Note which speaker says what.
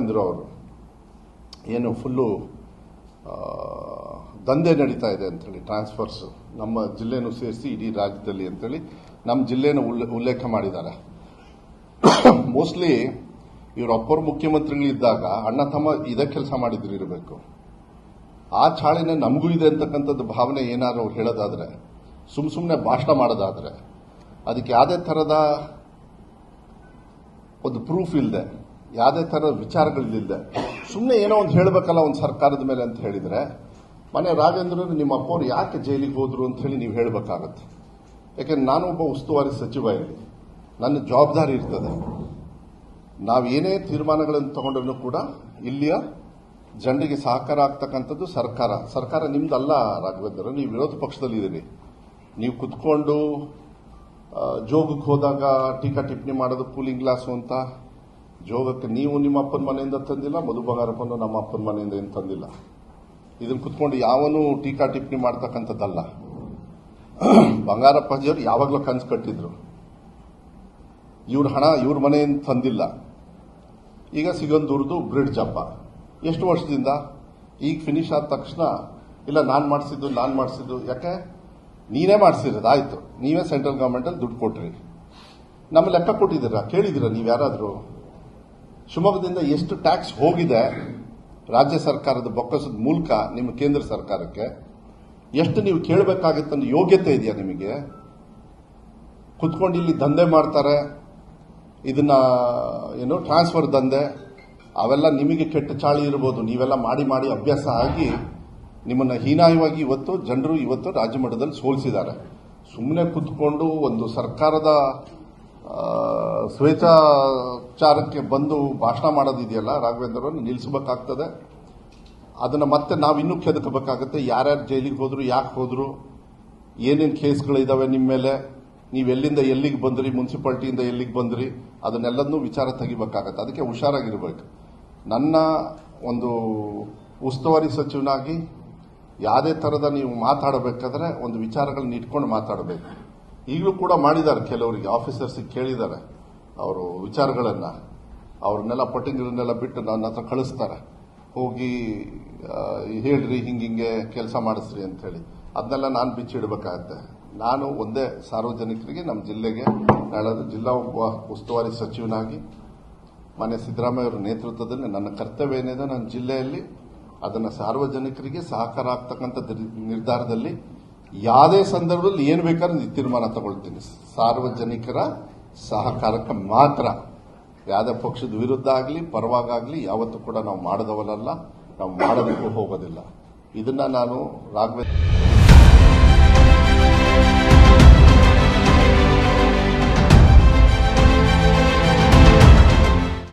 Speaker 1: ರಾಘವೇಂದ್ರ ಅವರು. ಏನು ಫುಲ್ಲು ದಂಧೆ ನಡೀತಾ ಇದೆ ಅಂಥೇಳಿ ಟ್ರಾನ್ಸ್ಫರ್ಸ್ ನಮ್ಮ ಜಿಲ್ಲೆನೂ ಸೇರಿಸಿ ಇಡೀ ರಾಜ್ಯದಲ್ಲಿ ಅಂಥೇಳಿ ನಮ್ಮ ಜಿಲ್ಲೆನ ಉಲ್ಲೆ- ಉಲ್ಲೇಖ ಮಾಡಿದ್ದಾರೆ. ಮೋಸ್ಟ್ಲಿ ಇವರು ಅಪ್ಪರು ಮುಖ್ಯಮಂತ್ರಿಗಳಿದ್ದಾಗ ಅಣ್ಣ, ತಮ್ಮ ಇದೇ ಕೆಲಸ ಮಾಡಿದ್ರು ಇರಬೇಕು. ಆ ಚಾಳಿನ ನಮಗೂ ಇದೆ ಅಂತಕ್ಕಂಥದ್ದು ಭಾವನೆ ಏನಾದ್ರು ಅವ್ರು ಹೇಳೋದಾದ್ರೆ, ಸುಮ್ ಸುಮ್ಮನೆ ಭಾಷಣ ಮಾಡೋದಾದ್ರೆ, ಅದಕ್ಕೆ ಯಾವುದೇ ಥರದ ಒಂದು ಪ್ರೂಫ್ ಇಲ್ಲದೆ ಯಾವುದೇ ಥರದ ವಿಚಾರಗಳಿಲ್ಲದೆ ಸುಮ್ಮನೆ ಏನೋ ಒಂದು ಹೇಳಬೇಕಲ್ಲ ಒಂದು ಸರ್ಕಾರದ ಮೇಲೆ ಅಂತ ಹೇಳಿದರೆ, ಮನೆ ರಾಜೇಂದ್ರ ನಿಮ್ಮ ಅಪ್ಪವ್ರು ಯಾಕೆ ಜೈಲಿಗೆ ಹೋದರು ಅಂತ ಹೇಳಿ ನೀವು ಹೇಳಬೇಕಾಗತ್ತೆ. ಯಾಕೆಂದ್ರೆ ನಾನು ಒಬ್ಬ ಉಸ್ತುವಾರಿ ಸಚಿವ ಇಲ್ಲಿ. ನನ್ನ ಜವಾಬ್ದಾರಿ ಇರ್ತದೆ. ನಾವು ಏನೇ ತೀರ್ಮಾನಗಳನ್ನು ತಗೊಂಡ್ರೂ ಕೂಡ ಇಲ್ಲಿಯ ಜನರಿಗೆ ಸಹಕಾರ ಆಗ್ತಕ್ಕಂಥದ್ದು ಸರ್ಕಾರ. ಸರ್ಕಾರ ನಿಮ್ದಲ್ಲ ರಾಘವೇಂದ್ರ ನೀವು ವಿರೋಧ ಪಕ್ಷದಲ್ಲಿದ್ದೀರಿ ನೀವು ಕುತ್ಕೊಂಡು ಜೋಗಕ್ಕೆ ಹೋದಾಗ ಟೀಕಾ ಟಿಪ್ಪಣಿ ಮಾಡೋದು ಕೂಲಿಂಗ್ ಗ್ಲಾಸು ಅಂತ ಜೋಗಕ್ಕೆ ನೀವು ನಿಮ್ಮ ಅಪ್ಪನ ಮನೆಯಿಂದ ತಂದಿಲ್ಲ ಮಧು ಬಂಗಾರಪ್ಪನು ನಮ್ಮ ಅಪ್ಪನ ಮನೆಯಿಂದ ಏನು ತಂದಿಲ್ಲ. ಇದನ್ನು ಕುತ್ಕೊಂಡು ಯಾವನು ಟೀಕಾ ಟಿಪ್ಪಣಿ ಮಾಡ್ತಕ್ಕಂಥದ್ದಲ್ಲ. ಬಂಗಾರಪ್ಪಾಜಿಯವರು ಯಾವಾಗಲೂ ಕನ್ಸು ಕಟ್ಟಿದ್ರು. ಇವ್ರ ಹಣ ಇವ್ರ ಮನೆಯಿಂದ ತಂದಿಲ್ಲ. ಈಗ ಸಿಗಂದೂರ್ದು ಬ್ರಿಡ್ಜ್ ಹಬ್ಬ. ಎಷ್ಟು ವರ್ಷದಿಂದ? ಈಗ ಫಿನಿಶ್ ಆದ ತಕ್ಷಣ, ಇಲ್ಲ, ನಾನು ಮಾಡಿಸಿದ್ದು ನಾನು ಮಾಡಿಸಿದ್ದು. ಯಾಕೆ? ನೀನೇ ಮಾಡಿಸಿರೋದು, ಆಯಿತು. ನೀವೇ ಸೆಂಟ್ರಲ್ ಗವರ್ಮೆಂಟಲ್ಲಿ ದುಡ್ಡು ಕೊಟ್ರಿ. ನಮ್ಮ ಲೆಕ್ಕ ಕೊಟ್ಟಿದ್ದೀರಾ? ಕೇಳಿದ್ದೀರಾ ನೀವು ಯಾರಾದರೂ? ಶಿವಮೊಗ್ಗದಿಂದ ಎಷ್ಟು ಟ್ಯಾಕ್ಸ್ ಹೋಗಿದೆ ರಾಜ್ಯ ಸರ್ಕಾರದ ಬೊಕ್ಕಸದ ಮೂಲಕ ನಿಮ್ಮ ಕೇಂದ್ರ ಸರ್ಕಾರಕ್ಕೆ? ಎಷ್ಟು ನೀವು ಕೇಳಬೇಕಾಗಿತ್ತು ಅನ್ನೋ ಯೋಗ್ಯತೆ ಇದೆಯಾ ನಿಮಗೆ? ಕುತ್ಕೊಂಡು ಇಲ್ಲಿ ದಂಧೆ ಮಾಡ್ತಾರೆ, ಇದನ್ನ, ಏನು ಟ್ರಾನ್ಸ್ಫರ್ ದಂಧೆ, ಅವೆಲ್ಲ ನಿಮಗೆ ಕೆಟ್ಟ ಚಾಳಿ ಇರ್ಬೋದು. ನೀವೆಲ್ಲ ಮಾಡಿ ಮಾಡಿ ಅಭ್ಯಾಸ ಆಗಿ ನಿಮ್ಮನ್ನ ಹೀನಾಯವಾಗಿ ಇವತ್ತು ಜನರು ಇವತ್ತು ರಾಜ್ಯ ಮಟ್ಟದಲ್ಲಿ ಸೋಲಿಸಿದ್ದಾರೆ. ಸುಮ್ಮನೆ ಕುತ್ಕೊಂಡು ಒಂದು ಸರ್ಕಾರದ ಸ್ವೇಚ್ಛಾಚಾರಕ್ಕೆ ಬಂದು ಭಾಷಣ ಮಾಡೋದಿದೆಯಲ್ಲ ರಾಘವೇಂದ್ರವನ್ನು ನಿಲ್ಲಿಸಬೇಕಾಗ್ತದೆ. ಅದನ್ನು ಮತ್ತೆ ನಾವು ಇನ್ನೂ ಕೆದಕಬೇಕಾಗುತ್ತೆ. ಯಾರ್ಯಾರು ಜೈಲಿಗೆ ಹೋದರು, ಯಾಕೆ ಹೋದರು, ಏನೇನು ಕೇಸ್ಗಳಿದಾವೆ ನಿಮ್ಮ ಮೇಲೆ, ನೀವು ಎಲ್ಲಿಂದ ಎಲ್ಲಿಗೆ ಬಂದ್ರಿ, ಮುನ್ಸಿಪಾಲ್ಟಿಯಿಂದ ಎಲ್ಲಿಗೆ ಬಂದ್ರಿ ಅದನ್ನೆಲ್ಲದನ್ನೂ ವಿಚಾರ ತೆಗಿಬೇಕಾಗತ್ತೆ. ಅದಕ್ಕೆ ಹುಷಾರಾಗಿರ್ಬೇಕು. ನನ್ನ ಒಂದು ಉಸ್ತುವಾರಿ ಸಚಿವನಾಗಿ ಯಾವುದೇ ಥರದ ನೀವು ಮಾತಾಡಬೇಕಾದ್ರೆ ಒಂದು ವಿಚಾರಗಳನ್ನ ಇಟ್ಕೊಂಡು ಮಾತಾಡಬೇಕು. ಈಗಲೂ ಕೂಡ ಮಾಡಿದ್ದಾರೆ ಕೆಲವರಿಗೆ, ಆಫೀಸರ್ಸಿಗೆ ಕೇಳಿದ್ದಾರೆ. ಅವರು ವಿಚಾರಗಳನ್ನ ಅವ್ರನ್ನೆಲ್ಲ ಪಟ್ಟಿಂಗ್ರನ್ನೆಲ್ಲ ಬಿಟ್ಟು ನನ್ನ ಹತ್ರ ಕಳಿಸ್ತಾರೆ. ಹೋಗಿ ಹೇಳ್ರಿ, ಹಿಂಗೆ ಹಿಂಗಿಂಗೆ ಕೆಲಸ ಮಾಡಿಸ್ರಿ ಹೇಳಿ ಅದನ್ನೆಲ್ಲ ನಾನು ಬಿಚ್ಚಿಡ್ಬೇಕಾಗತ್ತೆ ನಾನು ಒಂದೇ ಸಾರ್ವಜನಿಕರಿಗೆ ನಮ್ಮ ಜಿಲ್ಲೆಗೆ, ನಾಳೆ ಜಿಲ್ಲಾ ಒಬ್ಬ ಉಸ್ತುವಾರಿ ಸಚಿವನಾಗಿ, ಮಾನ್ಯ ಸಿದ್ದರಾಮಯ್ಯ ಅವರ ನೇತೃತ್ವದಲ್ಲಿ ನನ್ನ ಕರ್ತವ್ಯ ಏನಿದೆ, ನನ್ನ ಜಿಲ್ಲೆಯಲ್ಲಿ ಅದನ್ನು ಸಾರ್ವಜನಿಕರಿಗೆ ಸಹಕಾರ ಆಗ್ತಕ್ಕಂಥ ನಿರ್ಧಾರದಲ್ಲಿ ಯಾವುದೇ ಸಂದರ್ಭದಲ್ಲಿ ಏನು ಬೇಕಾದ್ರೂ ತೀರ್ಮಾನ ತಗೊಳ್ತೀನಿ. ಸಾರ್ವಜನಿಕರ ಸಹಕಾರಕ್ಕೆ ಮಾತ್ರ ಯಾವುದೇ ಪಕ್ಷದ ವಿರುದ್ಧ ಆಗಲಿ, ಪರವಾಗಲಿ ಯಾವತ್ತೂ ಕೂಡ ನಾವು ಮಾಡಿದವರಲ್ಲ ನಾವು ಮಾಡೋದಕ್ಕೂ ಹೋಗೋದಿಲ್ಲ. ಇದನ್ನ ನಾನು ರಾಘವೇಂದ್ರ